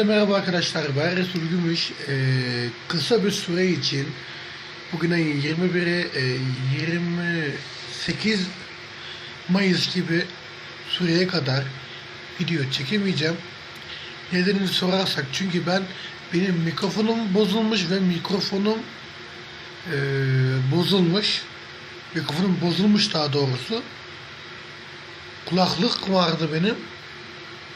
Herkese merhaba arkadaşlar. Ben Resul Gümüş. Ee, kısa bir süre için bugün ayın 21'i e, 28 Mayıs gibi süreye kadar video çekemeyeceğim. Nedenini sorarsak çünkü ben benim mikrofonum bozulmuş ve mikrofonum e, bozulmuş. Mikrofonum bozulmuş daha doğrusu. Kulaklık vardı benim.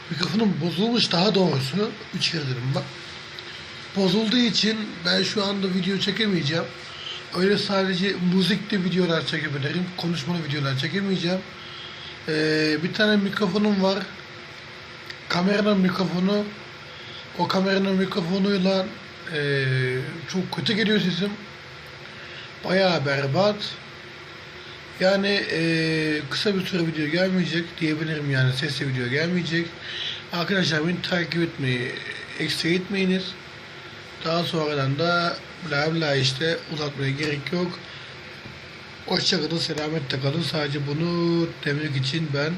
Mikrofonum bozulmuş daha doğrusu. Üç kere dedim bak. Bozulduğu için ben şu anda video çekemeyeceğim. Öyle sadece müzikli videolar çekebilirim. Konuşmalı videolar çekemeyeceğim. Ee, bir tane mikrofonum var. Kameranın mikrofonu. O kameranın mikrofonuyla ee, çok kötü geliyor sesim. Bayağı berbat. Yani eee, kısa bir süre video gelmeyecek diyebilirim yani sesli video gelmeyecek. Arkadaşlar beni takip etmeyi eksik etmeyiniz. Daha sonradan da bla bla işte uzatmaya gerek yok. Hoşçakalın, selametle kalın. Sadece bunu demek için ben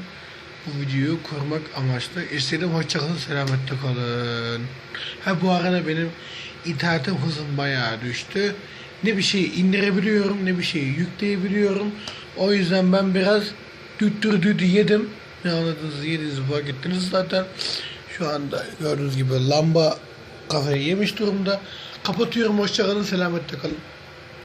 bu videoyu kurmak amaçlı istedim. Hoşçakalın, selametle kalın. Ha bu arada benim internetim hızım bayağı düştü. Ne bir şey indirebiliyorum ne bir şey yükleyebiliyorum. O yüzden ben biraz düttür düdü yedim. Ne anladınız yediniz fark ettiniz zaten. Şu anda gördüğünüz gibi lamba kafayı yemiş durumda. Kapatıyorum hoşçakalın selametle kalın.